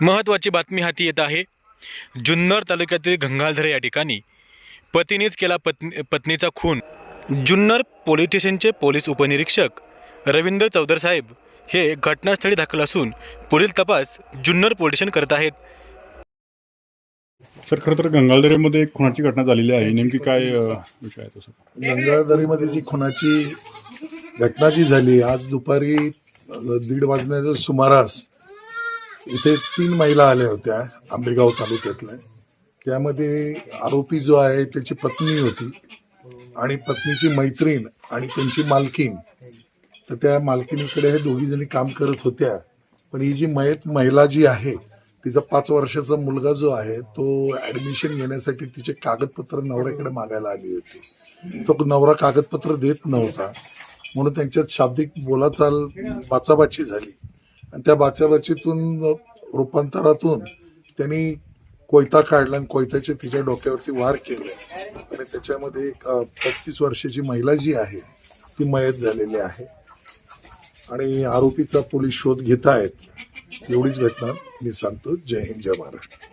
महत्त्वाची बातमी हाती येत आहे. जुन्नर तालुक्यातील गंगाधरे या ठिकाणी पतीनेच केला पत्नी पत्नीचा खून. जुन्नर पोलीस स्टेशनचे पोलीस उपनिरीक्षक रवींद्र चौधर साहेब हे घटनास्थळी दाखल असून पुढील तपास जुन्नर पोलीस स्टेशन करत आहेत. सर खरं तर गंगाळदरेमध्ये एक खुनाची घटना झालेली आहे. नेमकी काय अ, विषय आहे तो सर? गंगाधरीमध्ये जी खुनाची घटना जी झाली आज दुपारी अ, दीड वाजण्याच्या सुमारास इथे तीन महिला आल्या होत्या आंबेगाव तालुक्यातल्या. त्यामध्ये आरोपी जो आहे त्याची पत्नी होती आणि पत्नीची मैत्रीण आणि त्यांची मालकीन तर त्या मालकिनीकडे हे दोघी जणी काम करत होत्या. पण ही जी मयत महिला जी आहे तिचा पाच वर्षाचा मुलगा जो आहे तो ऍडमिशन घेण्यासाठी तिचे कागदपत्र नवऱ्याकडे मागायला आली होती. तो नवरा कागदपत्र देत नव्हता. म्हणून त्यांच्यात शाब्दिक बोलाचाल बाचाबाची झाली. आणि त्या बाचाबाचीतून रूपांतरातून त्यांनी कोयता काढला आणि कोयत्याचे तिच्या डोक्यावरती वार केले. आणि त्याच्यामध्ये एक पस्तीस वर्षाची महिला जी आहे ती मयत झालेली आहे. आणि आरोपीचा पोलीस शोध घेत आहेत एवढीच घटना मी सांगतो. जय हिंद जय महाराष्ट्र.